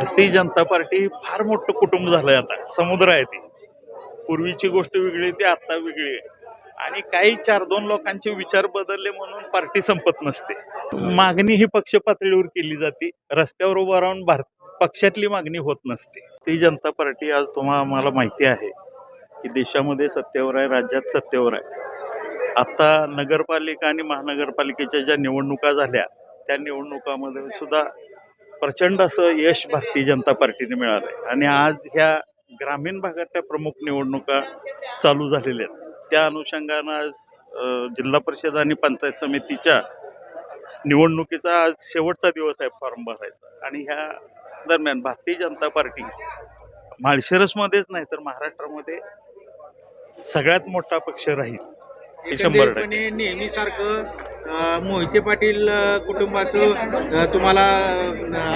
Bharatiya Janata party फार मोठं कुटुंब झालंय आता. समुद्र आहे ती. पूर्वीची गोष्ट वेगळी ती आता वेगळी आहे. आणि काही चार दोन लोकांचे विचार बदलले म्हणून पार्टी संपत नसते. मागणी ही पक्ष पातळीवर केली जाते. रस्त्यावर उभं राहून भारत पक्षातली मागणी होत नसते. ती जनता पार्टी आज तुम्हाला आम्हाला माहिती आहे की देशामध्ये सत्तेवर आहे राज्यात सत्तेवर आहे. आता नगरपालिका आणि महानगरपालिकेच्या ज्या निवडणुका झाल्या त्या निवडणुकामध्ये सुद्धा प्रचंड असं यश भारतीय जनता पार्टीने मिळालं आहे आणि आज ह्या ग्रामीण भागातल्या प्रमुख निवडणुका चालू झालेल्या आहेत. त्या अनुषंगानं आज जिल्हा परिषद आणि पंचायत समितीच्या निवडणुकीचा आज शेवटचा दिवस आहे फॉर्म भरायचा. आणि ह्या दरम्यान भारतीय जनता पार्टी माळशिरसमध्येच नाही तर महाराष्ट्रामध्ये सगळ्यात मोठा पक्ष राहील हे शंभर टक्के. नेहमीसारखं मोहिते पाटील कुटुंबाचं तुम्हाला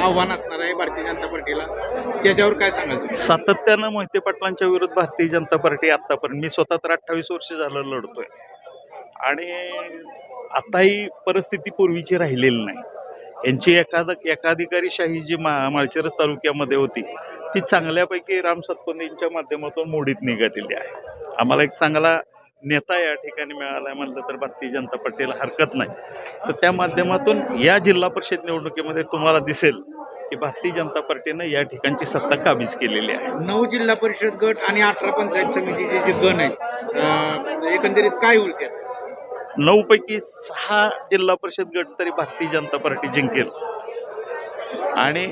आव्हान असणार आहे भारतीय जनता पार्टीला. त्याच्यावर काय सांगायचं सातत्यानं मोहिते पाटलांच्या विरुद्ध भारतीय जनता पार्टी आतापर्यंत मी स्वतः तर अठ्ठावीस वर्ष झालं लढतोय. आणि आताही परिस्थिती पूर्वीची राहिलेली नाही. यांची एखाद एकाधिकारी शाही जी मा माळशिरस तालुक्यामध्ये होती ती चांगल्यापैकी राम सतपंदींच्या माध्यमातून मोडीत निघालेली आहे. आम्हाला एक चांगला नेता या ठिकाणी मिळाला आहे म्हणलं तर भारतीय जनता पार्टीला हरकत नाही. तर त्या माध्यमातून या जिल्हा परिषद निवडणुकीमध्ये तुम्हाला दिसेल की भारतीय जनता पार्टीनं या ठिकाणची सत्ता काबीज केलेली आहे. नऊ जिल्हा परिषद गट आणि अठरा पंचायत समितीचे जे गण आहेत एकंदरीत काय होईल त्यात? नऊ पैकी सहा जिल्हा परिषद गट तरी भारतीय जनता पार्टी जिंकेल. आणि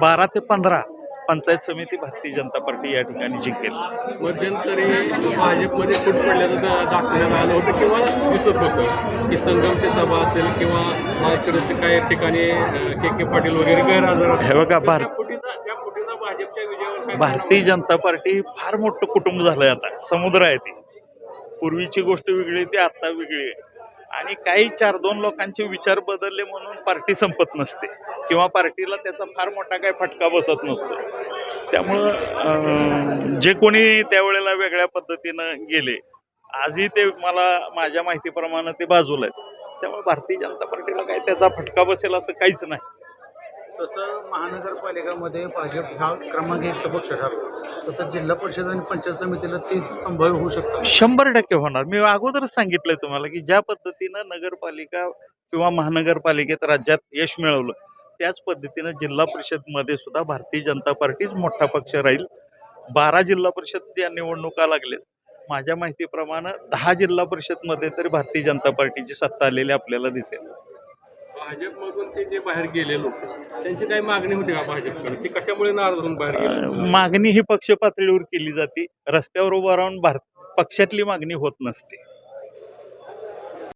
बारा ते पंधरा पंचायत समिती भारतीय जनता पार्टी या ठिकाणी जिंकेल. मध्यंतरी भाजपमध्ये फूट पडल्याचं दाखवण्यात आलं होतं किंवा दिसत होतं की संगमची सभा असेल किंवा माळशिरसच्या काही ठिकाणी के के पाटील वगैरे गैरहजर. हे बघा, तर भार- त्या फुटीचा त्या फुटीचा भाजपच्या विजयावर काय भारतीय जनता पार्टी फार मोठं कुटुंब झालंय आता. समुद्र आहे ते. पूर्वीची गोष्ट वेगळी ती आता वेगळी आहे. आणि काही चार दोन लोकांचे विचार बदलले म्हणून पार्टी संपत नसते. किंवा पार्टीला त्याचा फार मोठा काही फटका बसत नसतो. त्यामुळं जे कोणी त्यावेळेला वेगळ्या पद्धतीनं गेले आजही ते मला माझ्या माहितीप्रमाणे ते बाजूला आहेत. त्यामुळे भारतीय जनता पार्टीला काही त्याचा फटका बसेल असं काहीच नाही. तसं महानगरपालिकामध्ये भाजप हा क्रमांक एकचा पक्ष ठरला. तसं जिल्हा परिषद आणि पंचायत समितीला ते संभाव्य होऊ शकतं शंभर टक्के होणार. मी अगोदरच सांगितलंय तुम्हाला की ज्या पद्धतीनं नगरपालिका किंवा महानगरपालिकेत राज्यात यश मिळवलं त्याच पद्धतीनं जिल्हा परिषदमध्ये सुद्धा भारतीय जनता पार्टीच मोठा पक्ष राहील. बारा जिल्हा परिषदच्या निवडणुका लागल्यात. माझ्या माहितीप्रमाणे दहा जिल्हा परिषदमध्ये तरी भारतीय जनता पार्टीची सत्ता आलेली आपल्याला दिसेल. भाजपमधून ते जे बाहेर गेले लोक त्यांची काही मागणी होती का भाजपकडे? ते कशामुळे नाराज होऊन बाहेर गेले? मागणी ही पक्ष पातळीवर केली जाते. रस्त्यावर उभं राहून भारत पक्षातली मागणी होत नसते.